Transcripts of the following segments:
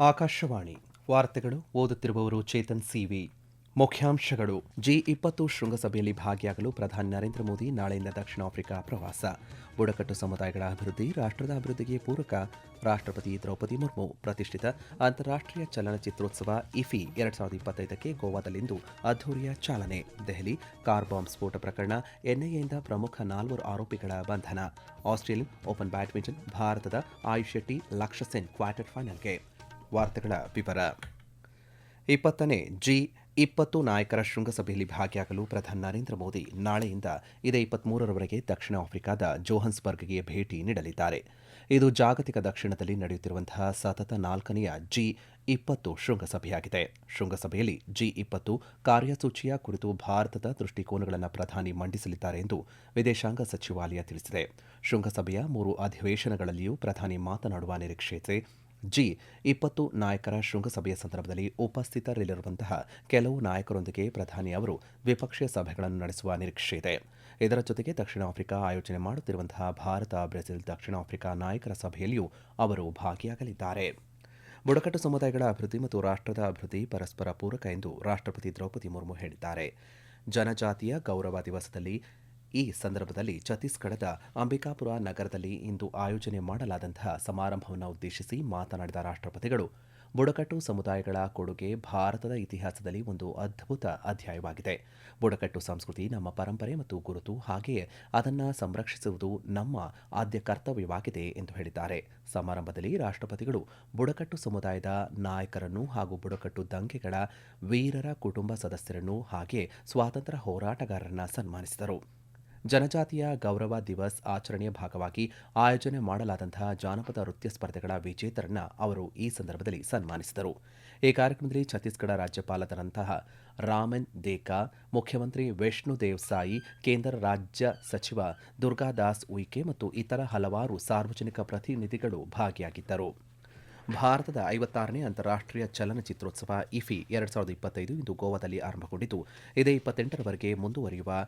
ಆಕಾಶವಾಣಿ ವಾರ್ತೆಗಳು ಓದುತ್ತಿರುವವರು ಚೇತನ್ ಸಿವಿ ಮುಖ್ಯಾಂಶಗಳು. ಜಿ ಇಪ್ಪತ್ತು ಶೃಂಗಸಭೆಯಲ್ಲಿ ಭಾಗಿಯಾಗಲು ಪ್ರಧಾನಿ ನರೇಂದ್ರ ಮೋದಿ ನಾಳೆಯಿಂದ ದಕ್ಷಿಣ ಆಫ್ರಿಕಾ ಪ್ರವಾಸ. ಬುಡಕಟ್ಟು ಸಮುದಾಯಗಳ ಅಭಿವೃದ್ಧಿ, ರಾಷ್ಟ್ರದ ಅಭಿವೃದ್ಧಿಗೆ ಪೂರಕ ರಾಷ್ಟ್ರಪತಿ ದ್ರೌಪದಿ ಮುರ್ಮು ಪ್ರತಿಷ್ಠಿತ ಅಂತಾರಾಷ್ಟ್ರೀಯ ಚಲನಚಿತ್ರೋತ್ಸವ ಇಫಿ ಎರಡ್ ಸಾವಿರದ ಇಪ್ಪತ್ತೈದಕ್ಕೆ ಗೋವಾದಲ್ಲಿಂದು ಅದ್ದೂರಿಯ ಚಾಲನೆ. ದೆಹಲಿ ಕಾರ್ ಬಾಂಬ್ ಸ್ಫೋಟ ಪ್ರಕರಣ, ಎನ್ಐಎಯಿಂದ ಪ್ರಮುಖ ನಾಲ್ವರು ಆರೋಪಿಗಳ ಬಂಧನ. ಆಸ್ಟ್ರೇಲಿಯನ್ ಓಪನ್ ಬ್ಯಾಡ್ಮಿಂಟನ್, ಭಾರತದ ಆಯುಷ್ ಶೆಟ್ಟಿ ಲಕ್ಷ್ಯ ಸೆನ್ ಕ್ವಾರ್ಟರ್ ಫೈನಲ್ಗೆ. ವಾರ್ತೆಗಳ ವಿವರ. ಇಪ್ಪತ್ತನೇ ಜಿ ಇಪ್ಪತ್ತು ನಾಯಕರ ಶೃಂಗಸಭೆಯಲ್ಲಿ ಭಾಗಿಯಾಗಲು ಪ್ರಧಾನಿ ನರೇಂದ್ರ ಮೋದಿ ನಾಳೆಯಿಂದ ಇದೇ ಇಪ್ಪತ್ಮೂರರವರೆಗೆ ದಕ್ಷಿಣ ಆಫ್ರಿಕಾದ ಜೋಹನ್ಸ್ಬರ್ಗ್ಗೆ ಭೇಟಿ ನೀಡಲಿದ್ದಾರೆ. ಇದು ಜಾಗತಿಕ ದಕ್ಷಿಣದಲ್ಲಿ ನಡೆಯುತ್ತಿರುವಂತಹ ಸತತ ನಾಲ್ಕನೆಯ ಜಿ ಇಪ್ಪತ್ತು ಶೃಂಗಸಭೆಯಾಗಿದೆ. ಶೃಂಗಸಭೆಯಲ್ಲಿ ಜಿ ಇಪ್ಪತ್ತು ಕಾರ್ಯಸೂಚಿಯ ಕುರಿತು ಭಾರತದ ದೃಷ್ಟಿಕೋನಗಳನ್ನು ಪ್ರಧಾನಿ ಮಂಡಿಸಲಿದ್ದಾರೆ ಎಂದು ವಿದೇಶಾಂಗ ಸಚಿವಾಲಯ ತಿಳಿಸಿದೆ. ಶೃಂಗಸಭೆಯ ಮೂರು ಅಧಿವೇಶನಗಳಲ್ಲಿಯೂ ಪ್ರಧಾನಿ ಮಾತನಾಡುವ ನಿರೀಕ್ಷೆ ಇದೆ ಜಿ ಇಪ್ಪತ್ತು ನಾಯಕರ ಶೃಂಗಸಭೆಯ ಸಂದರ್ಭದಲ್ಲಿ ಉಪಸ್ಥಿತರಿರುವಂತಹ ಕೆಲವು ನಾಯಕರೊಂದಿಗೆ ಪ್ರಧಾನಿ ಅವರು ದ್ವಿಪಕ್ಷೀಯ ಸಭೆಗಳನ್ನು ನಡೆಸುವ ನಿರೀಕ್ಷೆ ಇದೆ. ಇದರ ಜೊತೆಗೆ ದಕ್ಷಿಣ ಆಫ್ರಿಕಾ ಆಯೋಜನೆ ಮಾಡುತ್ತಿರುವಂತಹ ಭಾರತ, ಬ್ರೆಜಿಲ್, ದಕ್ಷಿಣ ಆಫ್ರಿಕಾ ನಾಯಕರ ಸಭೆಯಲ್ಲಿಯೂ ಅವರು ಭಾಗಿಯಾಗಲಿದ್ದಾರೆ. ಬುಡಕಟ್ಟು ಸಮುದಾಯಗಳ ಅಭಿವೃದ್ಧಿ ಮತ್ತು ರಾಷ್ಟ್ರದ ಅಭಿವೃದ್ಧಿ ಪರಸ್ಪರ ಪೂರಕ ಎಂದು ರಾಷ್ಟ್ರಪತಿ ದ್ರೌಪದಿ ಮುರ್ಮು ಹೇಳಿದ್ದಾರೆ. ಜನಜಾತಿಯ ಗೌರವ ದಿವಸದಲ್ಲಿ ಈ ಸಂದರ್ಭದಲ್ಲಿ ಛತ್ತೀಸ್ಗಢದ ಅಂಬಿಕಾಪುರ ನಗರದಲ್ಲಿ ಇಂದು ಆಯೋಜನೆ ಮಾಡಲಾದಂತಹ ಸಮಾರಂಭವನ್ನು ಉದ್ದೇಶಿಸಿ ಮಾತನಾಡಿದ ರಾಷ್ಟ್ರಪತಿಗಳು, ಬುಡಕಟ್ಟು ಸಮುದಾಯಗಳ ಕೊಡುಗೆ ಭಾರತದ ಇತಿಹಾಸದಲ್ಲಿ ಒಂದು ಅದ್ಭುತ ಅಧ್ಯಾಯವಾಗಿದೆ. ಬುಡಕಟ್ಟು ಸಂಸ್ಕೃತಿ ನಮ್ಮ ಪರಂಪರೆ ಮತ್ತು ಗುರುತು, ಹಾಗೆಯೇ ಅದನ್ನು ಸಂರಕ್ಷಿಸುವುದು ನಮ್ಮ ಆದ್ಯ ಕರ್ತವ್ಯವಾಗಿದೆ ಎಂದು ಹೇಳಿದ್ದಾರೆ. ಸಮಾರಂಭದಲ್ಲಿ ರಾಷ್ಟ್ರಪತಿಗಳು ಬುಡಕಟ್ಟು ಸಮುದಾಯದ ನಾಯಕರನ್ನು ಹಾಗೂ ಬುಡಕಟ್ಟು ದಂಗೆಗಳ ವೀರರ ಕುಟುಂಬ ಸದಸ್ಯರನ್ನು ಹಾಗೆ ಸ್ವಾತಂತ್ರ್ಯ ಹೋರಾಟಗಾರರನ್ನು ಸನ್ಮಾನಿಸಿದರು. ಜನಜಾತಿಯ ಗೌರವ ದಿವಸ್ ಆಚರಣೆಯ ಭಾಗವಾಗಿ ಆಯೋಜನೆ ಮಾಡಲಾದಂತಹ ಜಾನಪದ ನೃತ್ಯ ಸ್ಪರ್ಧೆಗಳ ವಿಜೇತರನ್ನ ಅವರು ಈ ಸಂದರ್ಭದಲ್ಲಿ ಸನ್ಮಾನಿಸಿದರು. ಈ ಕಾರ್ಯಕ್ರಮದಲ್ಲಿ ಛತ್ತೀಸ್ಗಢ ರಾಜ್ಯಪಾಲರಂತಹ ರಾಮನ್ ದೇಕಾ, ಮುಖ್ಯಮಂತ್ರಿ ವಿಷ್ಣುದೇವ್ ಸಾಯಿ ಕೇಂದ್ರ ರಾಜ್ಯ ಸಚಿವ ದುರ್ಗಾದಾಸ್ ಉಯ್ಕೆ ಮತ್ತು ಇತರ ಹಲವಾರು ಸಾರ್ವಜನಿಕ ಪ್ರತಿನಿಧಿಗಳು ಭಾಗಿಯಾಗಿದ್ದರು. ಭಾರತದ ಐವತ್ತಾರನೇ ಅಂತಾರಾಷ್ಟ್ರೀಯ ಚಲನಚಿತ್ರೋತ್ಸವ ಇಫಿ ಎರಡ್ ಸಾವಿರದ ಇಪ್ಪತ್ತೈದು ಇಂದು ಗೋವಾದಲ್ಲಿ ಆರಂಭಗೊಂಡಿದ್ದು ಇದೇ ಇಪ್ಪತ್ತೆಂಟರವರೆಗೆ ಮುಂದುವರಿಯುವ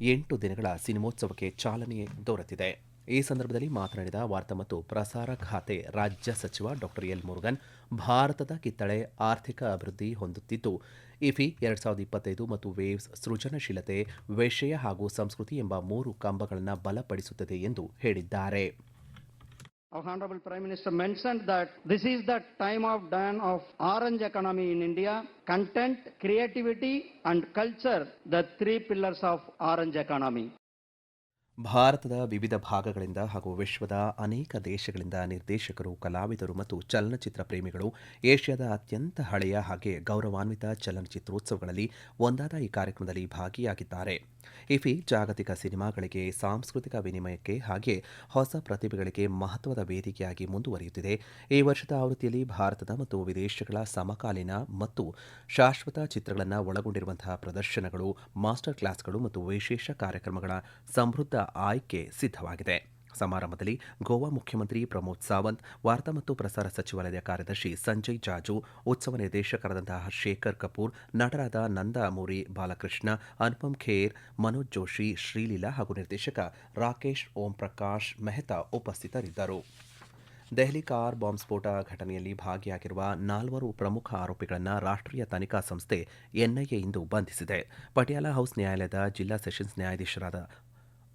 ಎಂಟು ದಿನಗಳ ಸಿನಿಮೋತ್ಸವಕ್ಕೆ ಚಾಲನೆ ದೊರೆತಿದೆ. ಈ ಸಂದರ್ಭದಲ್ಲಿ ಮಾತನಾಡಿದ ವಾರ್ತಾ ಮತ್ತು ಪ್ರಸಾರ ಖಾತೆ ರಾಜ್ಯ ಸಚಿವ ಡಾಕ್ಟರ್ ಎಲ್. ಮುರುಗನ್, ಭಾರತದ ಕಿತ್ತಳೆ ಆರ್ಥಿಕ ಅಭಿವೃದ್ಧಿ ಹೊಂದುತ್ತಿದ್ದು, ಇಫಿ ಎರಡ್ ಸಾವಿರದ ಇಪ್ಪತ್ತೈದು ಮತ್ತು ವೇವ್ಸ್ ಸೃಜನಶೀಲತೆ, ವಿಷಯ ಹಾಗೂ ಸಂಸ್ಕೃತಿ ಎಂಬ ಮೂರು ಕಂಬಗಳನ್ನು ಬಲಪಡಿಸುತ್ತದೆ ಎಂದು ಹೇಳಿದ್ದಾರೆ. Our Honorable Prime Minister mentioned that this is the time of dawn of orange economy in India. Content, creativity and culture, the three pillars of orange economy. ಭಾರತದ ವಿವಿಧ ಭಾಗಗಳಿಂದ ಹಾಗೂ ವಿಶ್ವದ ಅನೇಕ ದೇಶಗಳಿಂದ ನಿರ್ದೇಶಕರು, ಕಲಾವಿದರು ಮತ್ತು ಚಲನಚಿತ್ರ ಪ್ರೇಮಿಗಳು ಏಷ್ಯಾದ ಅತ್ಯಂತ ಹಳೆಯ ಹಾಗೆ ಗೌರವಾನ್ವಿತ ಚಲನಚಿತ್ರೋತ್ಸವಗಳಲ್ಲಿ ಒಂದಾದ ಈ ಕಾರ್ಯಕ್ರಮದಲ್ಲಿ ಭಾಗಿಯಾಗಿದ್ದಾರೆ. ಇಫಿ ಜಾಗತಿಕ ಸಿನಿಮಾಗಳಿಗೆ ಸಾಂಸ್ಕೃತಿಕ ವಿನಿಮಯಕ್ಕೆ ಹಾಗೆ ಹೊಸ ಪ್ರತಿಭೆಗಳಿಗೆ ಮಹತ್ವದ ವೇದಿಕೆಯಾಗಿ ಮುಂದುವರಿಯುತ್ತಿದೆ. ಈ ವರ್ಷದ ಆವೃತ್ತಿಯಲ್ಲಿ ಭಾರತದ ಮತ್ತು ವಿದೇಶಗಳ ಸಮಕಾಲೀನ ಮತ್ತು ಶಾಶ್ವತ ಚಿತ್ರಗಳನ್ನು ಒಳಗೊಂಡಿರುವಂತಹ ಪ್ರದರ್ಶನಗಳು, ಮಾಸ್ಟರ್ ಕ್ಲಾಸ್ಗಳು ಮತ್ತು ವಿಶೇಷ ಕಾರ್ಯಕ್ರಮಗಳ ಸಮೃದ್ಧ ಆಯ್ಕೆ ಸಿದ್ಧವಾಗಿದೆ. ಸಮಾರಂಭದಲ್ಲಿ ಗೋವಾ ಮುಖ್ಯಮಂತ್ರಿ ಪ್ರಮೋದ್ ಸಾವಂತ್, ವಾರ್ತಾ ಮತ್ತು ಪ್ರಸಾರ ಸಚಿವಾಲಯದ ಕಾರ್ಯದರ್ಶಿ ಸಂಜಯ್ ಜಾಜು, ಉತ್ಸವ ನಿರ್ದೇಶಕರಾದಂತಹ ಶೇಖರ್ ಕಪೂರ್, ನಟರಾದ ನಂದಮೂರಿ ಬಾಲಕೃಷ್ಣ, ಅನುಪಮ್ ಖೇರ್, ಮನೋಜ್ ಜೋಶಿ, ಶ್ರೀಲೀಲಾ ಹಾಗೂ ನಿರ್ದೇಶಕ ರಾಕೇಶ್ ಓಂ ಪ್ರಕಾಶ್ ಮೆಹ್ತಾ ಉಪಸ್ಥಿತರಿದ್ದರು. ದೆಹಲಿ ಕಾರ್ ಬಾಂಬ್ ಸ್ಫೋಟ ಘಟನೆಯಲ್ಲಿ ಭಾಗಿಯಾಗಿರುವ ನಾಲ್ವರು ಪ್ರಮುಖ ಆರೋಪಿಗಳನ್ನು ರಾಷ್ಟ್ರೀಯ ತನಿಖಾ ಸಂಸ್ಥೆ ಎನ್ಐಎ ಇಂದು ಬಂಧಿಸಿದೆ. ಪಟಿಯಾಲ ಹೌಸ್ ನ್ಯಾಯಾಲಯದ ಜಿಲ್ಲಾ ಸೆಷನ್ಸ್ ನ್ಯಾಯಾಧೀಶರಾದ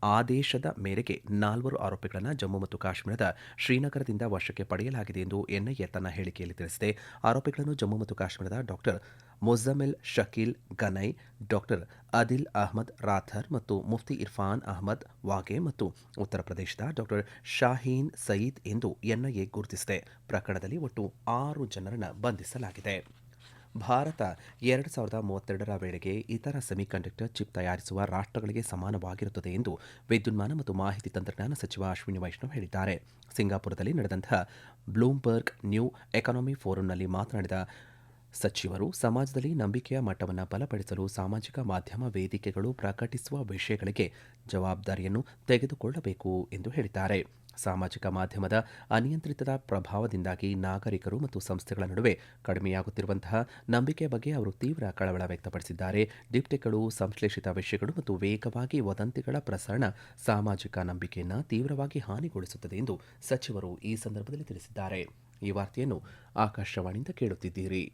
ಆದೇಶದ ಮೇರೆಗೆ ನಾಲ್ವರು ಆರೋಪಿಗಳನ್ನು ಜಮ್ಮು ಮತ್ತು ಕಾಶ್ಮೀರದ ಶ್ರೀನಗರದಿಂದ ವಶಕ್ಕೆ ಪಡೆಯಲಾಗಿದೆ ಎಂದು ಎನ್ಐಎ ತನ್ನ ಹೇಳಿಕೆಯಲ್ಲಿ ತಿಳಿಸಿದೆ. ಆರೋಪಿಗಳನ್ನು ಜಮ್ಮು ಮತ್ತು ಕಾಶ್ಮೀರದ ಡಾಕ್ಟರ್ ಮುಜಮಿಲ್ ಶಕೀಲ್ ಗನೈ, ಡಾಕ್ಟರ್ ಅದಿಲ್ ಅಹ್ಮದ್ ರಾಥರ್ ಮತ್ತು ಮುಫ್ತಿ ಇರ್ಫಾನ್ ಅಹ್ಮದ್ ವಾಗೆ ಮತ್ತು ಉತ್ತರ ಪ್ರದೇಶದ ಡಾಕ್ಟರ್ ಶಾಹೀನ್ ಸಯೀದ್ ಎಂದು ಎನ್ಐಎ ಗುರುತಿಸಿದೆ. ಪ್ರಕರಣದಲ್ಲಿ ಒಟ್ಟು ಆರು ಜನರನ್ನು ಬಂಧಿಸಲಾಗಿದೆ. ಭಾರತ ಎರಡು ಸಾವಿರದ ಮೂವತ್ತೆರಡರ ವೇಳೆಗೆ ಇತರ ಸೆಮಿಕಂಡಕ್ಟರ್ ಚಿಪ್ ತಯಾರಿಸುವ ರಾಷ್ಟ್ರಗಳಿಗೆ ಸಮಾನವಾಗಿರುತ್ತದೆ ಎಂದು ವಿದ್ಯುನ್ಮಾನ ಮತ್ತು ಮಾಹಿತಿ ತಂತ್ರಜ್ಞಾನ ಸಚಿವ ಅಶ್ವಿನಿ ವೈಷ್ಣವ್ ಹೇಳಿದ್ದಾರೆ. ಸಿಂಗಾಪುರದಲ್ಲಿ ನಡೆದಂತಹ ಬ್ಲೂಮ್ಬರ್ಗ್ ನ್ಯೂ ಎಕಾನಮಿ ಫೋರಂನಲ್ಲಿ ಮಾತನಾಡಿದ ಸಚಿವರು, ಸಮಾಜದಲ್ಲಿ ನಂಬಿಕೆಯ ಮಟ್ಟವನ್ನು ಬಲಪಡಿಸಲು ಸಾಮಾಜಿಕ ಮಾಧ್ಯಮ ವೇದಿಕೆಗಳು ಪ್ರಕಟಿಸುವ ವಿಷಯಗಳಿಗೆ ಜವಾಬ್ದಾರಿಯನ್ನು ತೆಗೆದುಕೊಳ್ಳಬೇಕು ಎಂದು ಹೇಳಿದ್ದಾರೆ. ಸಾಮಾಜಿಕ ಮಾಧ್ಯಮದ ಅನಿಯಂತ್ರಿತದ ಪ್ರಭಾವದಿಂದಾಗಿ ನಾಗರಿಕರು ಮತ್ತು ಸಂಸ್ಥೆಗಳ ನಡುವೆ ಕಡಿಮೆಯಾಗುತ್ತಿರುವಂತಹ ನಂಬಿಕೆ ಬಗ್ಗೆ ಅವರು ತೀವ್ರ ಕಳವಳ ವ್ಯಕ್ತಪಡಿಸಿದ್ದಾರೆ. ಡಿಪ್ಟಿಗಳು, ಸಂಶ್ಲೇಷಿತ ವಿಷಯಗಳು ಮತ್ತು ವೇಗವಾಗಿ ವದಂತಿಗಳ ಪ್ರಸರಣ ಸಾಮಾಜಿಕ ನಂಬಿಕೆಯನ್ನು ತೀವ್ರವಾಗಿ ಹಾನಿಗೊಳಿಸುತ್ತದೆ ಎಂದು ಸಚಿವರು ಈ ಸಂದರ್ಭದಲ್ಲಿ ತಿಳಿಸಿದ್ದಾರೆ. ಈ ವಾರ್ತೆಯನ್ನು ಆಕಾಶವಾಣಿಯಿಂದ ಕೇಳುತ್ತಿದ್ದೀರಿ.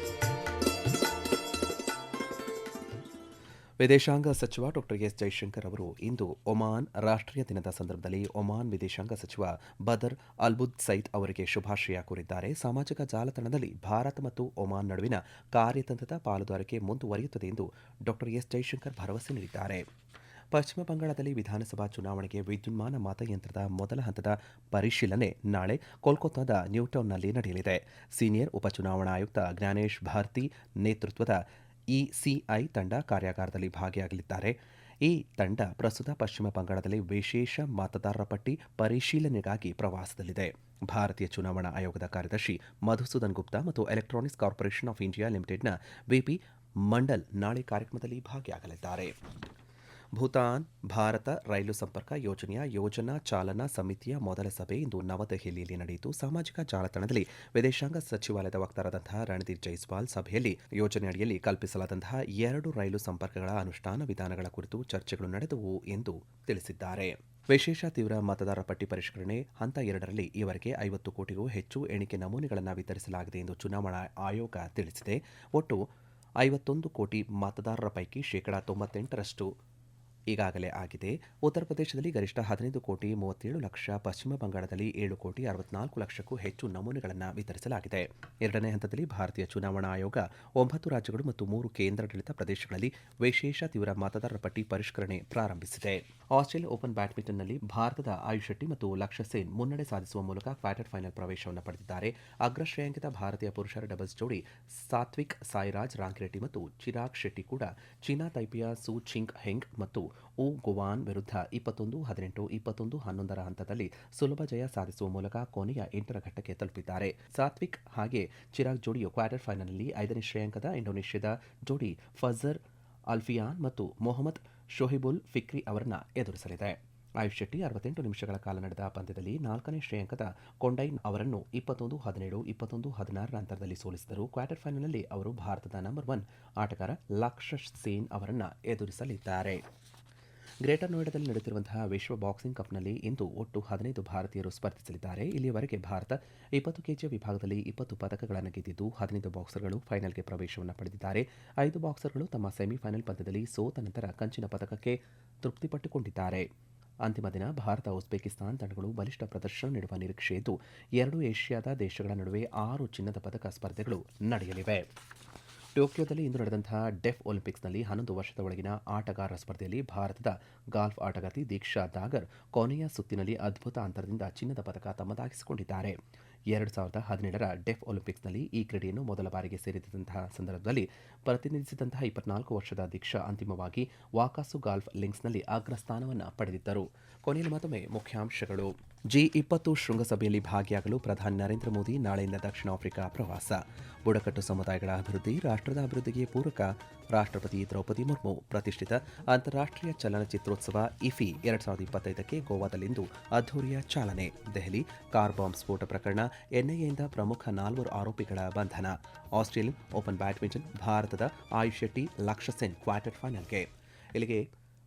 ವಿದೇಶಾಂಗ ಸಚಿವ ಡಾಕ್ಟರ್ ಎಸ್ ಜೈಶಂಕರ್ ಅವರು ಇಂದು ಒಮಾನ್ ರಾಷ್ಟ್ರೀಯ ದಿನದ ಸಂದರ್ಭದಲ್ಲಿ ಒಮಾನ್ ವಿದೇಶಾಂಗ ಸಚಿವ ಬದರ್ ಅಲ್ಬುದ್ ಸೈದ್ ಅವರಿಗೆ ಶುಭಾಶಯ ಕೋರಿದ್ದಾರೆ. ಸಾಮಾಜಿಕ ಜಾಲತಾಣದಲ್ಲಿ ಭಾರತ ಮತ್ತು ಒಮಾನ್ ನಡುವಿನ ಕಾರ್ಯತಂತ್ರದ ಪಾಲುದಾರಿಕೆ ಮುಂದುವರಿಯುತ್ತದೆ ಎಂದು ಡಾಕ್ಟರ್ ಎಸ್ ಜೈಶಂಕರ್ ಭರವಸೆ ನೀಡಿದ್ದಾರೆ. ಪಶ್ಚಿಮ ಬಂಗಾಳದಲ್ಲಿ ವಿಧಾನಸಭಾ ಚುನಾವಣೆಗೆ ವಿದ್ಯುನ್ಮಾನ ಮತಯಂತ್ರದ ಮೊದಲ ಹಂತದ ಪರಿಶೀಲನೆ ನಾಳೆ ಕೋಲ್ಕತ್ತಾದ ನ್ಯೂಟೌನ್ನಲ್ಲಿ ನಡೆಯಲಿದೆ. ಸೀನಿಯರ್ ಉಪಚುನಾವಣಾ ಆಯುಕ್ತ ಜ್ಞಾನೇಶ್ ಭಾರತಿ ನೇತೃತ್ವದ ಇಸಿಐ ತಂಡ ಕಾರ್ಯಾಗಾರದಲ್ಲಿ ಭಾಗಿಯಾಗಲಿದ್ದಾರೆ. ಈ ತಂಡ ಪ್ರಸ್ತುತ ಪಶ್ಚಿಮ ಬಂಗಾಳದಲ್ಲಿ ವಿಶೇಷ ಮತದಾರರ ಪಟ್ಟಿ ಪರಿಶೀಲನೆಗಾಗಿ ಪ್ರವಾಸದಲ್ಲಿದೆ. ಭಾರತೀಯ ಚುನಾವಣಾ ಆಯೋಗದ ಕಾರ್ಯದರ್ಶಿ ಮಧುಸೂದನ್ ಗುಪ್ತಾ ಮತ್ತು ಎಲೆಕ್ಟ್ರಾನಿಕ್ಸ್ ಕಾರ್ಪೊರೇಷನ್ ಆಫ್ ಇಂಡಿಯಾ ಲಿಮಿಟೆಡ್ನ ವಿಪಿ ಮಂಡಲ್ ನಾಳೆ ಕಾರ್ಯಕ್ರಮದಲ್ಲಿ ಭಾಗಿಯಾಗಲಿದ್ದಾರೆ. ಭೂತಾನ್, ಭಾರತ ರೈಲು ಸಂಪರ್ಕ ಯೋಜನೆಯ ಯೋಜನಾ ಚಾಲನಾ ಸಮಿತಿಯ ಮೊದಲ ಸಭೆ ಇಂದು ನವದೆಹಲಿಯಲ್ಲಿ ನಡೆಯಿತು. ಸಾಮಾಜಿಕ ಜಾಲತಾಣದಲ್ಲಿ ವಿದೇಶಾಂಗ ಸಚಿವಾಲಯದ ವಕ್ತಾರದಂತಹ ರಣದೀಪ್ ಜೈಸ್ವಾಲ್ ಸಭೆಯಲ್ಲಿ ಯೋಜನೆಯಡಿಯಲ್ಲಿ ಕಲ್ಪಿಸಲಾದಂತಹ ಎರಡು ರೈಲು ಸಂಪರ್ಕಗಳ ಅನುಷ್ಠಾನ ವಿಧಾನಗಳ ಕುರಿತು ಚರ್ಚೆಗಳು ನಡೆದವು ಎಂದು ತಿಳಿಸಿದ್ದಾರೆ. ವಿಶೇಷ ತೀವ್ರ ಮತದಾರ ಪಟ್ಟಿ ಪರಿಷ್ಕರಣೆ ಹಂತ ಎರಡರಲ್ಲಿ ಈವರೆಗೆ ಐವತ್ತು ಕೋಟಿಗೂ ಹೆಚ್ಚು ಎಣಿಕೆ ನಮೂನೆಗಳನ್ನು ವಿತರಿಸಲಾಗಿದೆ ಎಂದು ಚುನಾವಣಾ ಆಯೋಗ ತಿಳಿಸಿದೆ. ಒಟ್ಟು ಐವತ್ತೊಂದು ಕೋಟಿ ಮತದಾರರ ಪೈಕಿ ಶೇಕಡಾ ತೊಂಬತ್ತೆಂಟರಷ್ಟು ಈಗಾಗಲೇ ಆಗಿದೆ. ಉತ್ತರ ಪ್ರದೇಶದಲ್ಲಿ ಗರಿಷ್ಠ ಹದಿನೈದು ಕೋಟಿ ಮೂವತ್ತೇಳು ಲಕ್ಷ, ಪಶ್ಚಿಮ ಬಂಗಾಳದಲ್ಲಿ ಏಳು ಕೋಟಿ ಅರವತ್ನಾಲ್ಕು ಲಕ್ಷಕ್ಕೂ ಹೆಚ್ಚು ನಮೂನೆಗಳನ್ನು ವಿತರಿಸಲಾಗಿದೆ. ಎರಡನೇ ಹಂತದಲ್ಲಿ ಭಾರತೀಯ ಚುನಾವಣಾ ಆಯೋಗ ಒಂಬತ್ತು ರಾಜ್ಯಗಳು ಮತ್ತು ಮೂರು ಕೇಂದ್ರಾಡಳಿತ ಪ್ರದೇಶಗಳಲ್ಲಿ ವಿಶೇಷ ತೀವ್ರ ಮತದಾರರ ಪಟ್ಟಿ ಪರಿಷ್ಕರಣೆ ಪ್ರಾರಂಭಿಸಿದೆ. ಆಸ್ಟ್ರೇಲಿಯಾ ಓಪನ್ ಬ್ಯಾಡ್ಮಿಂಟನ್ನಲ್ಲಿ ಭಾರತದ ಆಯುಷ್ ಶೆಟ್ಟಿ ಮತ್ತು ಲಕ್ಷ್ಯ ಸೇನ್ ಮುನ್ನಡೆ ಸಾಧಿಸುವ ಮೂಲಕ ಕ್ವಾರ್ಟರ್ ಫೈನಲ್ ಪ್ರವೇಶವನ್ನು ಪಡೆದಿದ್ದಾರೆ. ಅಗ್ರ ಶ್ರೇಯಾಂಕಿತ ಭಾರತೀಯ ಪುರುಷರ ಡಬಲ್ಸ್ ಜೋಡಿ ಸಾತ್ವಿಕ್ ಸಾಯಿರಾಜ್, ರಾಂಕಿರೆಡ್ಡಿ ಮತ್ತು ಚಿರಾಗ್ ಶೆಟ್ಟಿ ಕೂಡ ಚೀನಾ ತೈಪಿಯ ಸೂ ಚಿಂಗ್ ಹೆಂಗ್ ಮತ್ತು ಉ ಗುವಾನ್ ವಿರುದ್ಧ ಇಪ್ಪತ್ತೊಂದು, ಹದಿನೆಂಟು, ಇಪ್ಪತ್ತೊಂದು, ಹನ್ನೊಂದರ ಹಂತದಲ್ಲಿ ಸುಲಭ ಜಯ ಸಾಧಿಸುವ ಮೂಲಕ ಕೊನೆಯ ಎಂಟರ ಘಟ್ಟಕ್ಕೆ ತಲುಪಿದ್ದಾರೆ. ಸಾತ್ವಿಕ್ ಹಾಗೆ ಚಿರಾಗ್ ಜೋಡಿಯು ಕ್ವಾರ್ಟರ್ ಫೈನಲ್ನಲ್ಲಿ ಐದನೇ ಶ್ರೇಯಾಂಕದ ಇಂಡೋನೇಷ್ಯಾದ ಜೋಡಿ ಫಜರ್ ಅಲ್ಫಿಯಾನ್ ಮತ್ತು ಮೊಹಮ್ಮದ್ ಶೋಹಿಬುಲ್ ಫಿಕ್ರಿ ಅವರನ್ನು ಎದುರಿಸಲಿದೆ. ಆಯುಷ್ ಶೆಟ್ಟಿ ಅರವತ್ತೆಂಟು ನಿಮಿಷಗಳ ಕಾಲ ನಡೆದ ಪಂದ್ಯದಲ್ಲಿ ನಾಲ್ಕನೇ ಶ್ರೇಯಾಂಕದ ಕೊಂಡೈನ್ ಅವರನ್ನು ಇಪ್ಪತ್ತೊಂದು, ಹದಿನೇಳು, ಇಪ್ಪತ್ತೊಂದು, ಹದಿನಾರರ ಅಂತರದಲ್ಲಿ ಸೋಲಿಸಿದರು. ಕ್ವಾರ್ಟರ್ ಫೈನಲ್ನಲ್ಲಿ ಅವರು ಭಾರತದ ನಂಬರ್ ಒನ್ ಆಟಗಾರ ಲಕ್ಷ ಸೇನ್ ಅವರನ್ನು ಎದುರಿಸಲಿದ್ದಾರೆ. ಗ್ರೇಟರ್ ನೋಯ್ಡಾದಲ್ಲಿ ನಡೆಯುತ್ತಿರುವಂತಹ ವಿಶ್ವ ಬಾಕ್ಸಿಂಗ್ ಕಪ್ನಲ್ಲಿ ಇಂದು ಒಟ್ಟು ಹದಿನೈದು ಭಾರತೀಯರು ಸ್ಪರ್ಧಿಸಲಿದ್ದಾರೆ. ಇಲ್ಲಿಯವರೆಗೆ ಭಾರತ ಇಪ್ಪತ್ತು ಕೆಜಿ ವಿಭಾಗದಲ್ಲಿ ಇಪ್ಪತ್ತು ಪದಕಗಳನ್ನು ಗೆದ್ದಿದ್ದು, ಹದಿನೈದು ಬಾಕ್ಸರ್ಗಳು ಫೈನಲ್ಗೆ ಪ್ರವೇಶವನ್ನು ಪಡೆದಿದ್ದಾರೆ. ಐದು ಬಾಕ್ಸರ್ಗಳು ತಮ್ಮ ಸೆಮಿಫೈನಲ್ ಪಂದ್ಯದಲ್ಲಿ ಸೋತ ನಂತರ ಕಂಚಿನ ಪದಕಕ್ಕೆ ತೃಪ್ತಿಪಟ್ಟುಕೊಂಡಿದ್ದಾರೆ. ಅಂತಿಮ ದಿನ ಭಾರತ ಉಜ್ಬೇಕಿಸ್ತಾನ್ ತಂಡಗಳು ಬಲಿಷ್ಠ ಪ್ರದರ್ಶನ ನೀಡುವ ನಿರೀಕ್ಷೆ ಇದ್ದು, ಎರಡು ಏಷ್ಯಾದ ದೇಶಗಳ ನಡುವೆ ಆರು ಚಿನ್ನದ ಪದಕ ಸ್ಪರ್ಧೆಗಳು ನಡೆಯಲಿವೆ. ಟೋಕಿಯೋದಲ್ಲಿ ಇಂದು ನಡೆದಂತಹ ಡೆಫ್ ಒಲಿಂಪಿಕ್ಸ್ನಲ್ಲಿ ಹನ್ನೊಂದು ವರ್ಷದ ಒಳಗಿನ ಆಟಗಾರರ ಸ್ಪರ್ಧೆಯಲ್ಲಿ ಭಾರತದ ಗಾಲ್ಫ್ ಆಟಗಾರ್ತಿ ದೀಕ್ಷಾ ದಾಗರ್ ಕೊನೆಯ ಸುತ್ತಿನಲ್ಲಿ ಅದ್ಭುತ ಅಂತರದಿಂದ ಚಿನ್ನದ ಪದಕ ತಮ್ಮದಾಗಿಸಿಕೊಂಡಿದ್ದಾರೆ. ಎರಡು ಸಾವಿರದ ಹದಿನೇಳರ ಡೆಫ್ ಒಲಿಂಪಿಕ್ಸ್ನಲ್ಲಿ ಈ ಕ್ರೀಡೆಯನ್ನು ಮೊದಲ ಬಾರಿಗೆ ಸೇರಿದಂತಹ ಸಂದರ್ಭದಲ್ಲಿ ಪ್ರತಿನಿಧಿಸಿದಂತಹ ಇಪ್ಪತ್ನಾಲ್ಕು ವರ್ಷದ ದೀಕ್ಷಾ ಅಂತಿಮವಾಗಿ ವಾಕಾಸು ಗಾಲ್ಫ್ ಲಿಂಕ್ಸ್ನಲ್ಲಿ ಅಗ್ರಸ್ಥಾನವನ್ನು ಪಡೆದಿದ್ದರು. ಕೊನೆಯಲ್ಲಿ ಮತ್ತೊಮ್ಮೆ ಮುಖ್ಯಾಂಶಗಳು. ಜಿ ಇಪ್ಪತ್ತು ಶೃಂಗಸಭೆಯಲ್ಲಿ ಭಾಗಿಯಾಗಲು ಪ್ರಧಾನಿ ನರೇಂದ್ರ ಮೋದಿ ನಾಳೆಯಿಂದ ದಕ್ಷಿಣ ಆಫ್ರಿಕಾ ಪ್ರವಾಸ. ಬುಡಕಟ್ಟು ಸಮುದಾಯಗಳ ಅಭಿವೃದ್ಧಿ, ರಾಷ್ಟ್ರದ ಅಭಿವೃದ್ಧಿಗೆ ಪೂರಕ ರಾಷ್ಟ್ರಪತಿ ದ್ರೌಪದಿ ಮುರ್ಮು ಪ್ರತಿಷ್ಠಿತ ಅಂತಾರಾಷ್ಟ್ರೀಯ ಚಲನಚಿತ್ರೋತ್ಸವ ಇಫಿ ಎರಡ್ ಸಾವಿರದ ಇಪ್ಪತ್ತೈದಕ್ಕೆ ಗೋವಾದಲ್ಲಿಂದು ಅದ್ದೂರಿಯ ಚಾಲನೆ. ದೆಹಲಿ ಕಾರ್ ಬಾಂಬ್ ಸ್ಫೋಟ ಪ್ರಕರಣ ಎನ್ಐಎಯಿಂದ ಪ್ರಮುಖ ನಾಲ್ವರು ಆರೋಪಿಗಳ ಬಂಧನ. ಆಸ್ಟ್ರೇಲಿಯನ್ ಓಪನ್ ಬ್ಯಾಡ್ಮಿಂಟನ್ ಭಾರತದ ಆಯುಷ್ ಶೆಟ್ಟಿ ಲಕ್ಷ್ಯ ಸೆನ್ ಕ್ವಾರ್ಟರ್ ಫೈನಲ್ಗೆ. ಇಲ್ಲಿಗೆ